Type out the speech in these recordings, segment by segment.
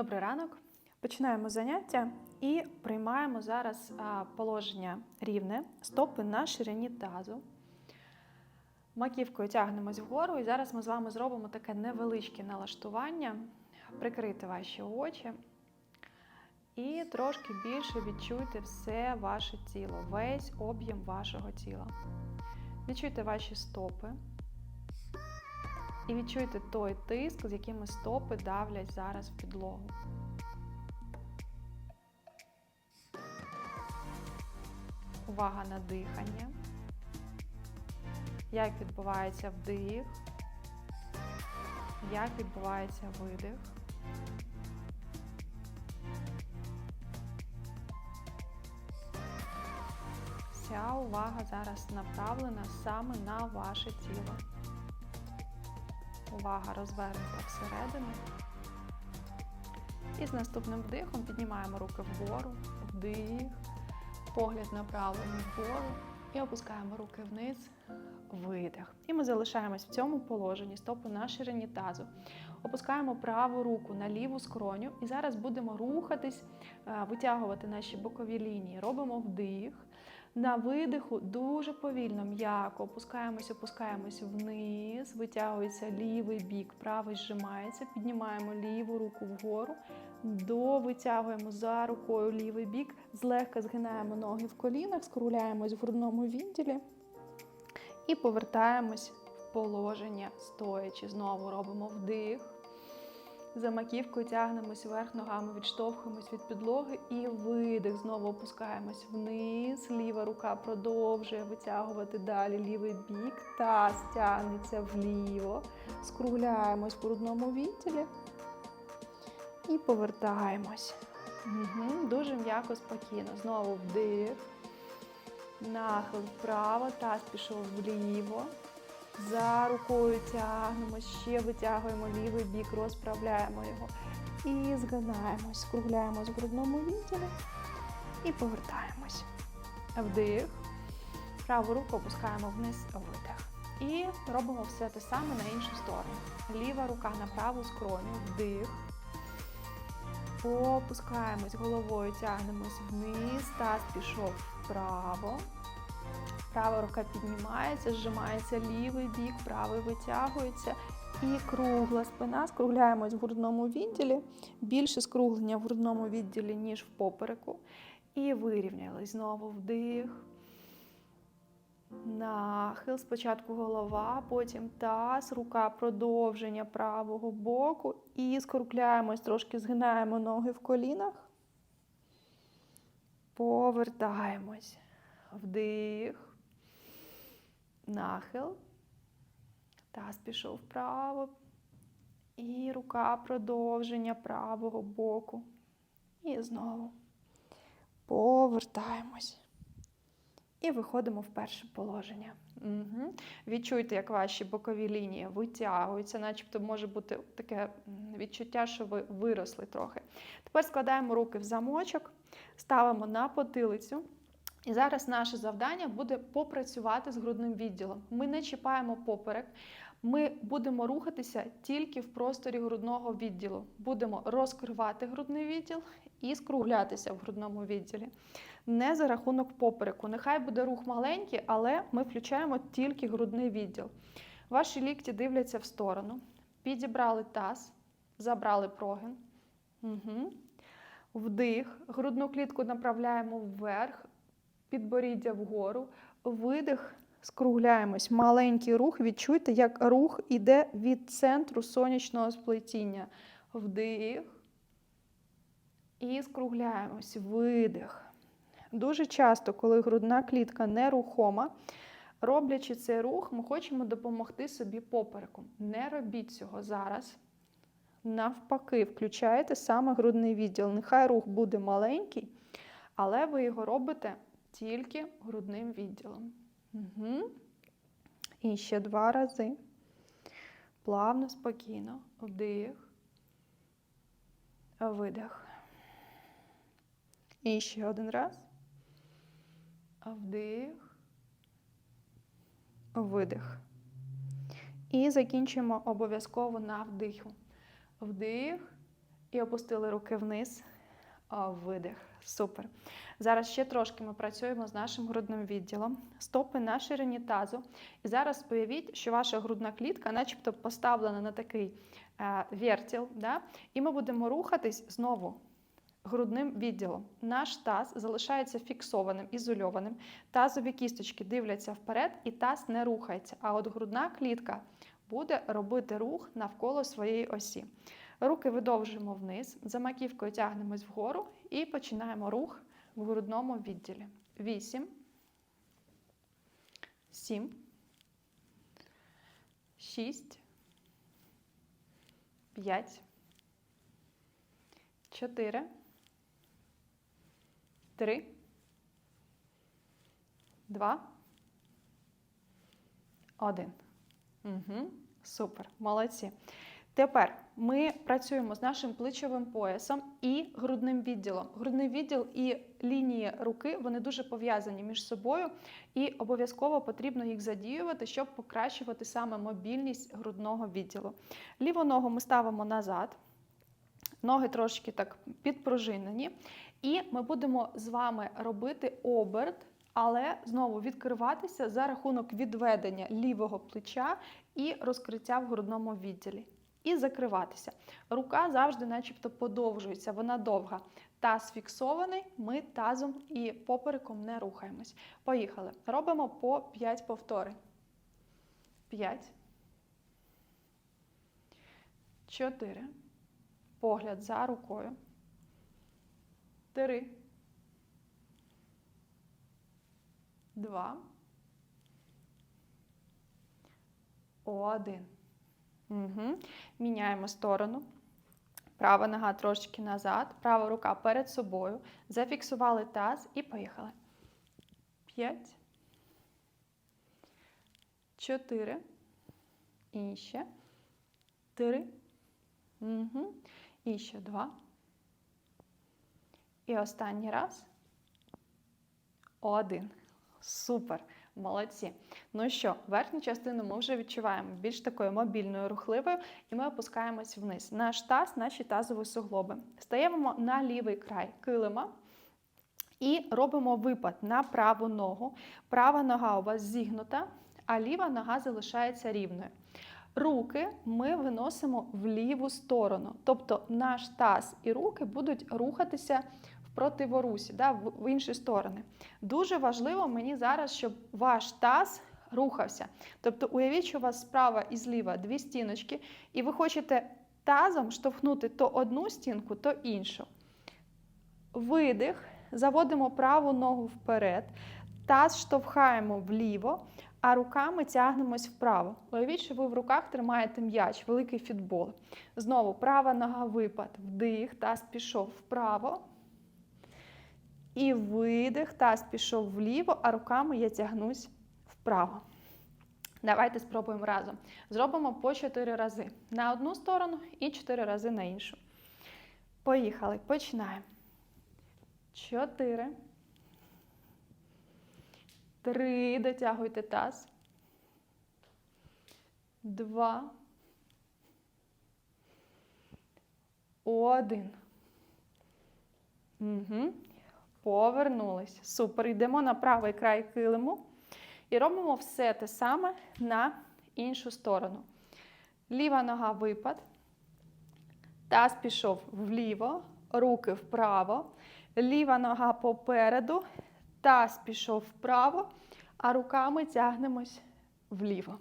Добрий ранок. Починаємо заняття і приймаємо зараз положення рівне, стопи на ширині тазу. Маківкою тягнемось вгору, і зараз ми з вами зробимо таке невеличке налаштування, прикрити ваші очі. І трошки більше відчуйте все ваше тіло, весь об'єм вашого тіла. Відчуйте ваші стопи. І відчуйте той тиск, з якими стопи давлять зараз в підлогу. Увага на дихання. Як відбувається вдих, як відбувається видих. Вся увага зараз направлена саме на ваше тіло. Увага розвернута всередину. І з наступним вдихом піднімаємо руки вгору, вдих, погляд направлений вгору і опускаємо руки вниз, видих. І ми залишаємось в цьому положенні, стопи на ширині тазу. Опускаємо праву руку на ліву скроню і зараз будемо рухатись, е, витягувати наші бокові лінії. Робимо вдих. На видиху дуже повільно, м'яко. Опускаємось, опускаємось вниз, витягується лівий бік, правий зжимається, піднімаємо ліву руку вгору, до витягуємо за рукою лівий бік, злегка згинаємо ноги в колінах, скругляємось в грудному відділі і повертаємось в положення стоячи. Знову робимо вдих. За маківкою тягнемось вверх, ногами відштовхуємось від підлоги і видих. Знову опускаємось вниз. Ліва рука продовжує витягувати далі лівий бік. Таз тягнеться вліво. Скругляємось в грудному відділі і повертаємось. Угу. Дуже м'яко, спокійно. Знову вдих. Нахил вправо, таз пішов вліво. За рукою тягнемо, ще витягуємо лівий бік, розправляємо його. І згинаємось, скругляємось в грудному відділі і повертаємось. Вдих. Праву руку опускаємо вниз, видих. І робимо все те саме на іншу сторону. Ліва рука на праву скроню, вдих. Опускаємось головою, тягнемось вниз, таз пішов вправо. Права рука піднімається, зжимається лівий бік, правий витягується. І кругла спина. Скругляємось в грудному відділі. Більше скруглення в грудному відділі, ніж в попереку. І вирівнялись. Знову вдих. Нахил. Спочатку голова, потім таз, рука продовження правого боку. І скругляємось, трошки згинаємо ноги в колінах. Повертаємось. Вдих. Нахил. Таз пішов вправо. І рука продовження правого боку. І знову повертаємось. І виходимо в перше положення. Угу. Відчуйте, як ваші бокові лінії витягуються, начебто може бути таке відчуття, що ви виросли трохи. Тепер складаємо руки в замочок, ставимо на потилицю. І зараз наше завдання буде попрацювати з грудним відділом. Ми не чіпаємо поперек, ми будемо рухатися тільки в просторі грудного відділу. Будемо розкривати грудний відділ і скруглятися в грудному відділі. Не за рахунок попереку. Нехай буде рух маленький, але ми включаємо тільки грудний відділ. Ваші лікті дивляться в сторону. Підібрали таз, забрали прогин. Угу. Вдих. Грудну клітку направляємо вверх підборіддя вгору, видих, скругляємось. Маленький рух. Відчуйте, як рух іде від центру сонячного сплетіння. Вдих. І скругляємось. Видих. Дуже часто, коли грудна клітка нерухома, роблячи цей рух, ми хочемо допомогти собі попереком. Не робіть цього зараз. Навпаки, включаєте саме грудний відділ. Нехай рух буде маленький, але ви його робите тільки грудним відділом. Угу. І ще два рази. Плавно, спокійно. Вдих. Видих. І ще один раз. Вдих. Видих. І закінчимо обов'язково на вдиху. Вдих І опустили руки вниз. Видих. Супер. Зараз ще трошки ми працюємо з нашим грудним відділом. Стопи на ширині тазу. І зараз уявіть, що ваша грудна клітка, начебто, поставлена на такий е, вертіл. Да? І ми будемо рухатись знову грудним відділом. Наш таз залишається фіксованим, ізольованим. Тазові кісточки дивляться вперед, і таз не рухається. А от грудна клітка буде робити рух навколо своєї осі. Руки видовжуємо вниз, за маківкою тягнемось вгору і починаємо рух в грудному відділі. 8, 7, 6, 5, 4, 3, 2, 1. Угу. Супер, молодці. Тепер ми працюємо з нашим плечовим поясом і грудним відділом. Грудний відділ і лінії руки вони дуже пов'язані між собою, і обов'язково потрібно їх задіювати, щоб покращувати саме мобільність грудного відділу. Ліву ногу ми ставимо назад, ноги трошки так підпружинені, і ми будемо з вами робити оберт. Але знову відкриватися за рахунок відведення лівого плеча і розкриття в грудному відділі і закриватися. Рука завжди, начебто, подовжується, вона довга. Таз фіксований, ми тазом і попереком не рухаємось. Поїхали. Робимо по 5 повторень. 5. 4. Погляд за рукою. 3. 2. 1. Угу. Міняємо сторону. Права нога трошки назад, права рука перед собою. Зафіксували таз і поїхали. П'ять. Чотири. І ще. Три. Угу. І ще два. І останній раз. Один. Супер. Молодці. Ну що, верхню частину ми вже відчуваємо більш такою мобільною, рухливою, і ми опускаємось вниз. Наш таз, наші тазові суглоби. Стаємо на лівий край килима і робимо випад на праву ногу. Права нога у вас зігнута, а ліва нога залишається рівною. Руки ми виносимо в ліву сторону, тобто наш таз і руки будуть рухатися противорусі, да, в інші сторони. Дуже важливо мені зараз, щоб ваш таз рухався. Тобто, уявіть, що у вас справа і зліва дві стіночки, і ви хочете тазом штовхнути то одну стінку, то іншу. Видих, заводимо праву ногу вперед, таз штовхаємо вліво, а руками тягнемось вправо. Уявіть, що ви в руках тримаєте м'яч, великий фітбол. Знову права нога випад, вдих, таз пішов вправо. І видих, таз пішов вліво, а руками я тягнусь вправо. Давайте спробуємо разом. Зробимо по 4 рази. На одну сторону і 4 рази на іншу. Поїхали. Починаємо. 4. 3. Дотягуйте таз. 2. 1. Угу. Повернулись. Супер. Йдемо на правий край килиму і робимо все те саме на іншу сторону. Ліва нога випад. Таз пішов вліво, руки вправо. Ліва нога попереду. Таз пішов вправо, а руками тягнемось вліво.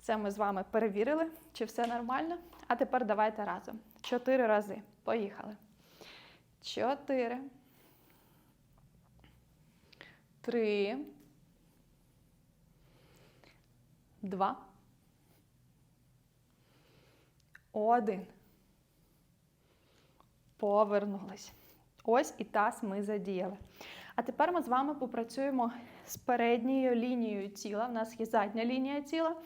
Це ми з вами перевірили, чи все нормально. А тепер давайте разом. Чотири рази. Поїхали. Чотири три, два, один. Повернулись. Ось і таз ми задіяли. А тепер ми з вами попрацюємо з передньою лінією тіла. У нас є задня лінія тіла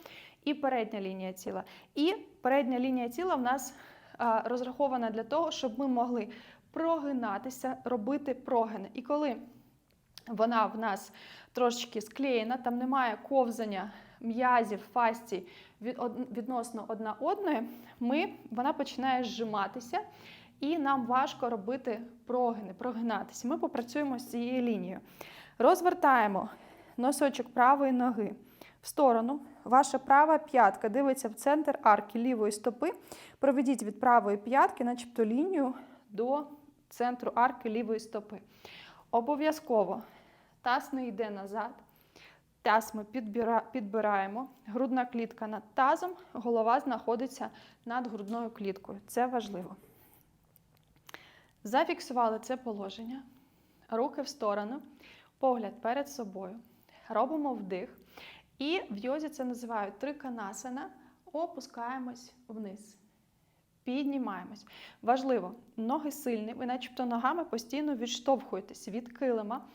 і передня лінія тіла. І передня лінія тіла в нас а, розрахована для того, щоб ми могли прогинатися, робити прогини. І коли вона в нас трошечки склеєна, там немає ковзання м'язів, фасцій відносно одна одної, ми, вона починає зжиматися. і нам важко робити прогини, прогинатися. Ми попрацюємо з цією лінією. Розвертаємо носочок правої ноги в сторону. Ваша права п'ятка дивиться в центр арки лівої стопи. Проведіть від правої п'ятки, начебто лінію до центру арки лівої стопи. Обов'язково таз не йде назад. Таз ми підбираємо. Грудна клітка над тазом, голова знаходиться над грудною кліткою. Це важливо. Зафіксували це положення. Руки в сторону, погляд перед собою. Робимо вдих. І в йозі це називають триканасана. Опускаємось вниз. Піднімаємось. Важливо, ноги сильні, ви начебто ногами постійно відштовхуєтесь від килима.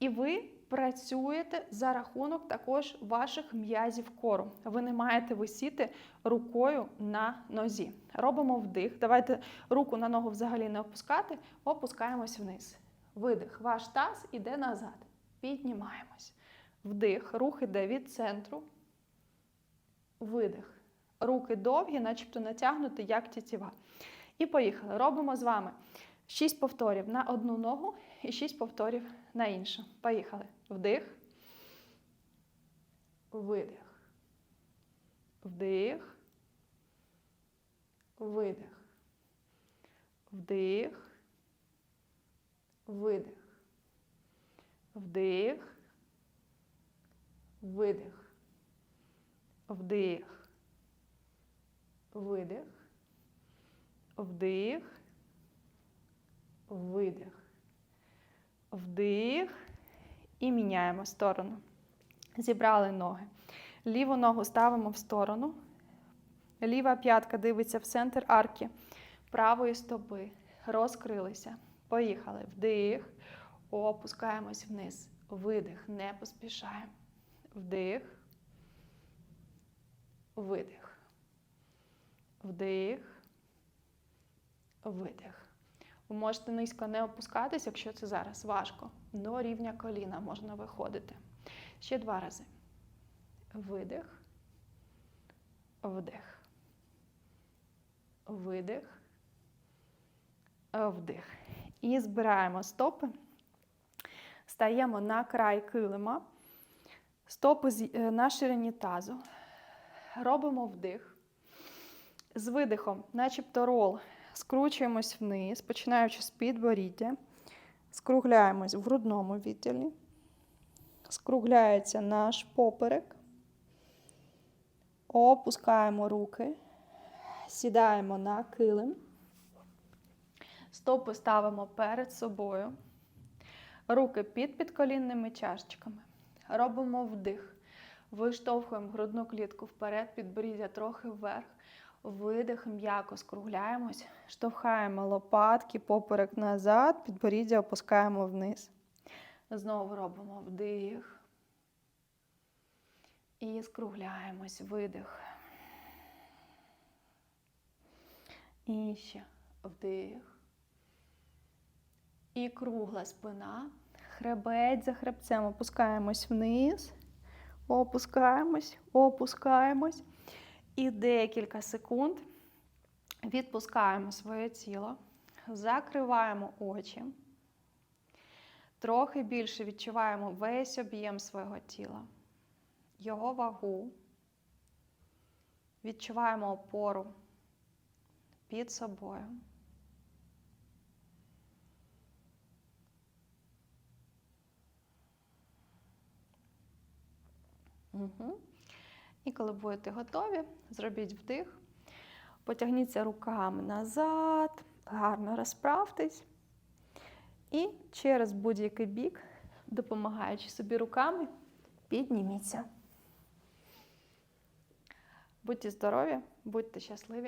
І ви працюєте за рахунок також ваших м'язів кору. Ви не маєте висіти рукою на нозі. Робимо вдих. Давайте руку на ногу взагалі не опускати, опускаємось вниз. Видих. Ваш таз іде назад. Піднімаємось. Вдих. Рух іде від центру. Видих. Руки довгі, начебто натягнуті, як тітіва. І поїхали. Робимо з вами 6 повторів на одну ногу і 6 повторів на іншу. Поїхали. Вдих. Видих. Вдих. Видих. Вдих. Видих. Вдих. Видих. Вдих. Видих. Вдих. Видих. Вдих. І міняємо сторону. Зібрали ноги. Ліву ногу ставимо в сторону. Ліва п'ятка дивиться в центр арки правої стопи. Розкрилися. Поїхали. Вдих. Опускаємось вниз. Видих. Не поспішаємо. Вдих. Видих. Вдих. Видих. Ви можете низько не опускатись, якщо це зараз важко. До рівня коліна можна виходити. Ще два рази. Видих. Вдих. Видих. Вдих. І збираємо стопи. Стаємо на край килима. Стопи на ширині тазу. Робимо вдих. З видихом, начебто рол. Скручуємось вниз, починаючи з підборіддя. Скругляємось в грудному відділі. Скругляється наш поперек. Опускаємо руки. Сідаємо на килим. Стопи ставимо перед собою. Руки під підколінними чашечками. Робимо вдих. Виштовхуємо грудну клітку вперед, підборіддя трохи вверх. Видих, м'яко скругляємось, штовхаємо лопатки, поперек назад, підборіддя опускаємо вниз. Знову робимо вдих. І скругляємось, видих. І ще вдих. І кругла спина. Хребець за хребцем опускаємось вниз. Опускаємось, опускаємось. І декілька секунд відпускаємо своє тіло, закриваємо очі, трохи більше відчуваємо весь об'єм свого тіла, його вагу, відчуваємо опору під собою. Угу. І коли будете готові, зробіть вдих, потягніться руками назад, гарно розправтесь. І через будь-який бік, допомагаючи собі руками, підніміться. Будьте здорові, будьте щасливі!